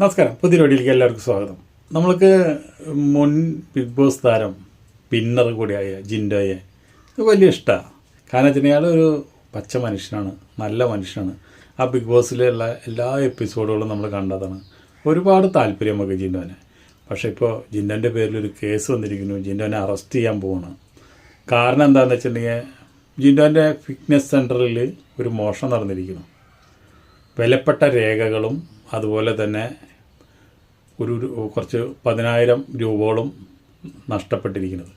നമസ്കാരം. പുതിയ വീഡിയോയിലേക്ക് എല്ലാവർക്കും സ്വാഗതം. നമ്മൾക്ക് മുൻ ബിഗ് ബോസ് താരം പിന്നർ കൂടിയായ ജിൻഡോയെ വലിയ ഇഷ്ടമാണ് കാരണം വെച്ചാൽ ഒരു പച്ച മനുഷ്യനാണ് നല്ല മനുഷ്യനാണ്. ആ ബിഗ് ബോസിലുള്ള എല്ലാ എപ്പിസോഡുകളും നമ്മൾ കണ്ടതാണ്. ഒരുപാട് താല്പര്യം നമുക്ക് ജിൻഡോനെ. പക്ഷേ ഇപ്പോൾ ജിൻഡോന്റെ പേരിൽ ഒരു കേസ് വന്നിരിക്കുന്നു. ജിൻഡോനെ അറസ്റ്റ് ചെയ്യാൻ പോവാണ്. കാരണം എന്താണെന്ന് വെച്ചിട്ടുണ്ടെങ്കിൽ ജിൻഡോന്റെ ഫിറ്റ്നസ് സെന്ററിൽ ഒരു മോഷണം നടന്നിരിക്കുന്നു. വിലപ്പെട്ട രേഖകളും അതുപോലെ തന്നെ ഒരു കുറച്ച് പതിനായിരം രൂപയോളം നഷ്ടപ്പെട്ടിരിക്കുന്നത്.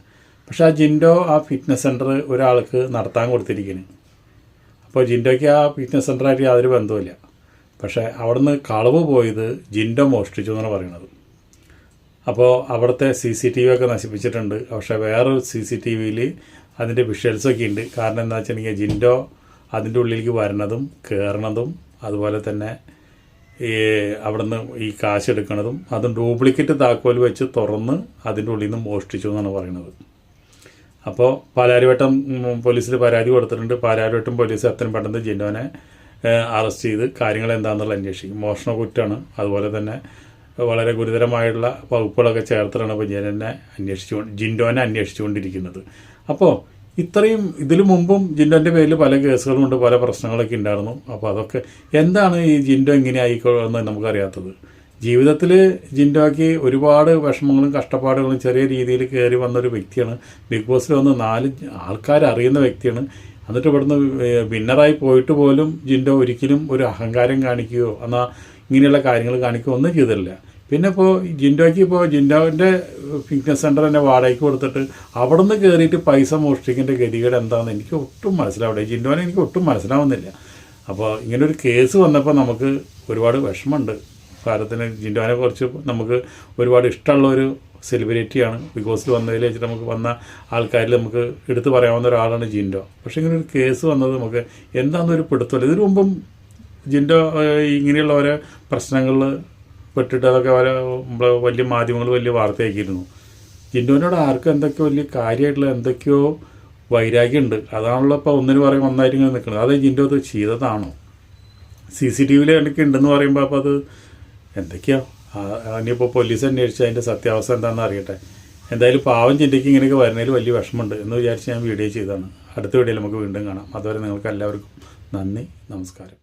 പക്ഷേ ആ ജിൻഡോ ആ ഫിറ്റ്നസ് സെന്റർ ഒരാൾക്ക് നടത്താൻ കൊടുത്തിരിക്കുന്നു. അപ്പോൾ ജിൻഡോയ്ക്ക് ആ ഫിറ്റ്നസ് സെന്ററായിട്ട് യാതൊരു ബന്ധവുമില്ല. പക്ഷേ അവിടുന്ന് കളവ് പോയത് ജിൻഡോ മോഷ്ടിച്ചു എന്നാണ് പറയുന്നത്. അപ്പോൾ അവിടുത്തെ സി സി ടി വി ഒക്കെ നശിപ്പിച്ചിട്ടുണ്ട്. പക്ഷേ വേറൊരു സി സി ടി വിയിൽ അതിന്റെ വിഷ്വൽസൊക്കെ ഉണ്ട്. കാരണം എന്താ വെച്ചിട്ടുണ്ടെങ്കിൽ ജിൻഡോ അതിന്റെ ഉള്ളിലേക്ക് വരണതും കയറണതും അതുപോലെ തന്നെ ഈ അവിടുന്ന് ഈ കാശ് എടുക്കുന്നതും അതും ഡ്യൂപ്ലിക്കേറ്റ് താക്കോൽ വെച്ച് തുറന്ന് അതിന്റെ ഉള്ളിൽ നിന്ന് മോഷ്ടിച്ചു എന്നാണ് പറയുന്നത്. അപ്പോൾ പാലാരിവട്ടം പോലീസിൽ പരാതി കൊടുത്തിട്ടുണ്ട്. പാലാരിവട്ടം പോലീസ് എത്രയും പെട്ടെന്ന് ജിൻഡോനെ അറസ്റ്റ് ചെയ്ത് കാര്യങ്ങൾ എന്താണെന്നുള്ള അന്വേഷിക്കും. മോഷണ കുറ്റമാണ് അതുപോലെ തന്നെ വളരെ ഗുരുതരമായിട്ടുള്ള വകുപ്പുകളൊക്കെ ചേർത്തിട്ടാണ് ഇപ്പോൾ ജിൻഡോനെ അന്വേഷിച്ചു ജിൻഡോനെ അന്വേഷിച്ചുകൊണ്ടിരിക്കുന്നത്. അപ്പോൾ ഇത്രയും ഇതിനു മുമ്പും ജിൻഡോന്റെ പേരിൽ പല കേസുകളും ഉണ്ട് പല പ്രശ്നങ്ങളൊക്കെ ഉണ്ടായിരുന്നു. അപ്പോൾ അതൊക്കെ എന്താണ് ഈ ജിൻഡോ ഇങ്ങനെ ആയിക്കോളെന്ന് നമുക്കറിയാത്തത്? ജീവിതത്തിൽ ജിൻഡോയ്ക്ക് ഒരുപാട് വിഷമങ്ങളും കഷ്ടപ്പാടുകളും ചെറിയ രീതിയിൽ കയറി വന്നൊരു വ്യക്തിയാണ്. ബിഗ് ബോസിൽ വന്ന് നാല് ആൾക്കാർ അറിയുന്ന വ്യക്തിയാണ്. എന്നിട്ട് ഇവിടുന്ന് വിന്നറായി പോയിട്ട് പോലും ജിൻഡോ ഒരിക്കലും ഒരു അഹങ്കാരം കാണിക്കുകയോ എന്നാൽ ഇങ്ങനെയുള്ള കാര്യങ്ങൾ കാണിക്കുകയോ ഒന്നും ചെയ്തിട്ടില്ല. പിന്നെ ഇപ്പോൾ ജിൻഡോയ്ക്ക് ഇപ്പോൾ ജിൻഡോന്റെ ഫിറ്റ്നസ് സെന്റർ തന്നെ വാടകയ്ക്ക് കൊടുത്തിട്ട് അവിടെ നിന്ന് കയറിയിട്ട് പൈസ മോഷ്ടിക്കേണ്ട ഗതികേട് എന്താണെന്ന് എനിക്ക് ഒട്ടും മനസ്സിലാവില്ല ജിൻഡോനെ എനിക്ക് ഒട്ടും മനസ്സിലാവുന്നില്ല. അപ്പോൾ ഇങ്ങനൊരു കേസ് വന്നപ്പോൾ നമുക്ക് ഒരുപാട് വിഷമമുണ്ട്. താരത്തിന് ജിൻഡോനെ കുറിച്ച് നമുക്ക് ഒരുപാട് ഇഷ്ടമുള്ള ഒരു സെലിബ്രിറ്റിയാണ് ബിഗ് ബോസിൽ വന്നതിൽ വെച്ചിട്ട് നമുക്ക് വന്ന ആൾക്കാരിൽ നമുക്ക് എടുത്തു പറയാവുന്ന ഒരാളാണ് ജിൻഡോ പക്ഷേ ഇങ്ങനെ ഒരു കേസ് വന്നത് നമുക്ക് എന്താണെന്നൊരു പിടുത്തമില്ല. ഇതിനു മുമ്പും ജിൻഡോ ഇങ്ങനെയുള്ള ഓരോ പ്രശ്നങ്ങളിൽ പെട്ടിട്ട് അതൊക്കെ വരെ വലിയ മാധ്യമങ്ങൾ വലിയ വാർത്തയാക്കിയിരുന്നു. ജിൻഡോനോട് ആർക്കും എന്തൊക്കെയോ വലിയ കാര്യമായിട്ടുള്ള എന്തൊക്കെയോ വൈരാഗ്യമുണ്ട് അതാണല്ലോ ഇപ്പോൾ ഒന്നിന് പറയും ഒന്നായിരിക്കും നിൽക്കുന്നത് അതേ ജിൻഡോ അത് ചെയ്തതാണോ? സി സി ടി വിയിൽ എനിക്ക് ഉണ്ടെന്ന് പറയുമ്പോൾ അപ്പോൾ അത് എന്തൊക്കെയോ? ഇനിയിപ്പോൾ പോലീസ് അന്വേഷിച്ച് അതിന്റെ സത്യാവസ്ഥ എന്താണെന്ന് അറിയട്ടെ. എന്തായാലും പാവം ചിന്തയ്ക്ക് ഇങ്ങനെയൊക്കെ വരുന്നതിൽ വലിയ വിഷമമുണ്ട് എന്ന് വിചാരിച്ച് ഞാൻ വീഡിയോ ചെയ്തതാണ്. അടുത്ത വീഡിയോയിൽ നമുക്ക് വീണ്ടും കാണാം. അതുവരെ നിങ്ങൾക്ക് എല്ലാവർക്കും നന്ദി നമസ്കാരം.